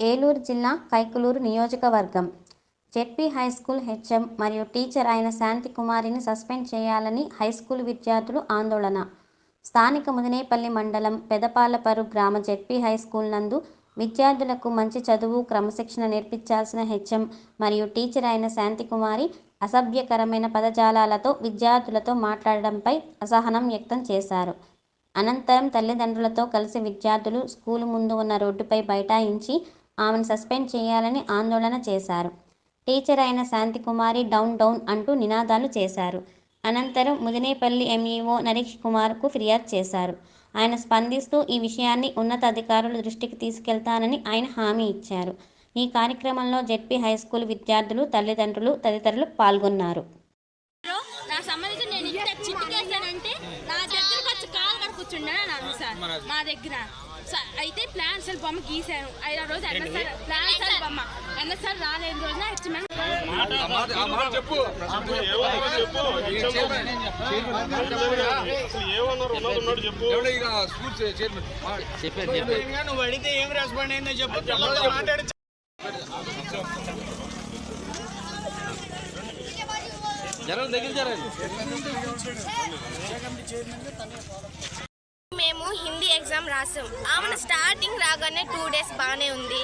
ఏలూరు జిల్లా కైకలూరు నియోజకవర్గం. ZP high school HM మరియు టీచర్ అయిన శాంతి కుమారిని సస్పెండ్ చేయాలని హై స్కూల్ విద్యార్థులు ఆందోళన. స్థానిక ముదినేపల్లి మండలం పెదపాలపరు గ్రామ జెడ్పీ హై స్కూల్ నందు విద్యార్థులకు మంచి చదువు క్రమశిక్షణ నేర్పించాల్సిన హెచ్ఎం మరియు టీచర్ అయిన శాంతి కుమారి అసభ్యకరమైన పదజాలాలతో విద్యార్థులతో మాట్లాడడంపై అసహనం వ్యక్తం చేశారు. అనంతరం తల్లిదండ్రులతో కలిసి విద్యార్థులు స్కూలు ముందు ఉన్న రోడ్డుపై బైఠాయించి ఆమెను సస్పెండ్ చేయాలని ఆందోళన చేశారు. టీచర్ అయిన శాంతికుమారి డౌన్ డౌన్ అంటూ నినాదాలు చేశారు. అనంతరం ముదినేపల్లి ఎంఈఓ నరేష్ కుమార్కు ఫిర్యాదు చేశారు. ఆయన స్పందిస్తూ ఈ విషయాన్ని ఉన్నతాధికారుల దృష్టికి తీసుకెళ్తానని ఆయన హామీ ఇచ్చారు. ఈ కార్యక్రమంలో జెడ్పీ హైస్కూల్ విద్యార్థులు తల్లిదండ్రులు తదితరులు పాల్గొన్నారు. బ్రో, నాకు సంబంధించి నేను ఇంత చిట్టుకేసానంటే నా దగ్గరకు వచ్చి కాలు కడ కూర్చుండే నన్ను సార్? నా దగ్గర. అయితే ప్లాన్ సార్ బొమ్మ గీసాను ఐదో రోజు ఎన్న సార్ ప్లాన్ సార్ బొమ్మ. ఎన్న సార్ రాలేని రోజున హెచ్ఎం ఏమన్నారు ఉన్నది ఉన్నట్టు చెప్పు. నువ్వు అడిగితే ఏం రెస్పాండ్ అయిందో చెప్పు. పిల్లలతో మాట్లాడి జనం దగ్గర జరండి మేము హిందీ ఎగ్జామ్ రాసాం. ఆమెను స్టార్టింగ్ రాగానే టూ డేస్ బాగానే ఉంది.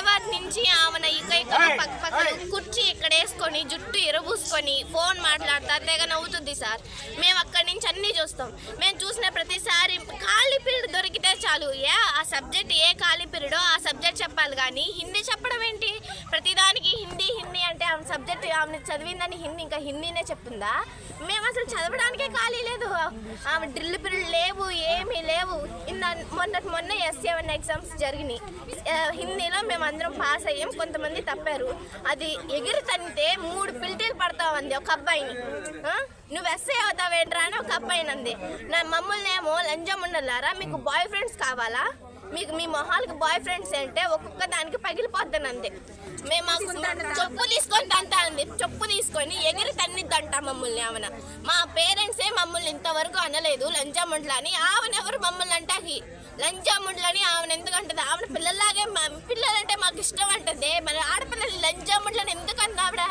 తర్వాత నుంచి ఆమెను ఇక ఇక్కడ పక్క పక్కన కుర్చీ ఇక్కడ వేసుకొని జుట్టు ఎరబూసుకొని ఫోన్ మాట్లాడతా తెగ నవ్వుతుంది సార్. మేము అక్కడి నుంచి అన్నీ చూస్తాం. మేము చూసిన ప్రతిసారి ఖాళీ పీరియడ్ దొరికితే చాలు. ఏ ఆ సబ్జెక్ట్ ఏ ఖాళీ పీరియడో ఆ సబ్జెక్ట్ చెప్పాలి కానీ హిందీ చెప్పడం ఏంటి? ప్రతిదానికి హిందీ హిందీ అంటే ఆమె సబ్జెక్ట్ ఆమె చదివిందని హిందీ ఇంకా హిందీనే చెప్తుందా? మేము అసలు చదవడానికే ఖాళీ లేదు. ఆమె డ్రిల్ పీరియడ్ లేవు ఏమీ లేవు. ఇన్న మొన్న మొన్న ఎస్ఏవన్ ఎగ్జామ్స్ జరిగినాయి. హిందీలో మేము అందరం పాస్ అయ్యాం. కొంతమంది తప్పారు. అది ఎగిరి తనితే మూడు పిల్టీలు పడతామంది ఒక అబ్బాయిని. నువ్వు ఎస్ఐ అవుతావేంట్రా అని ఒక అబ్బాయిని అంది. నా మమ్మల్ని ఏమో లంజం ఉండలారా? మీకు బాయ్ ఫ్రెండ్స్ కావాలా? మీకు మీ మొహాలకు బాయ్ ఫ్రెండ్స్ అంటే ఒక్కొక్క దానికి పగిలిపోద్దని అంది. మేము మాకు చెప్పు తీసుకొని తంతా అంది. చెప్పు తీసుకొని ఎగిరి తన్నిద్దంట మమ్మల్ని ఆమెన మా పేరెంట్సే మమ్మల్ని ఇంతవరకు అనలేదు. లంజాముండ్ల ఆమెను ఎవరు మమ్మల్ని అంటాకి లంజాముండ్లని ఆమెను ఎందుకు అంటది ఆమెను పిల్లల్లాగే మా- పిల్లలంటే మాకు ఇష్టం అంటది. మన ఆడపిల్లలు లంజాముండ్లని ఎందుకు అంది ఆవిడ?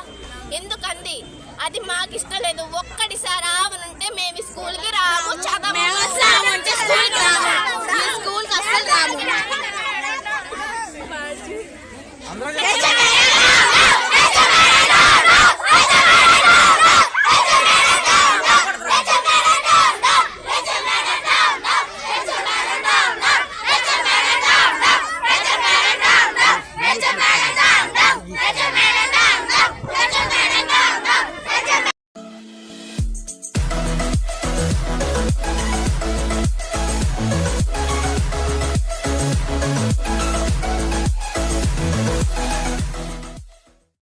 ఎందుకు అంది? అది మాకు ఇష్టం లేదు. ఒక్కటిసారి ¡Sí!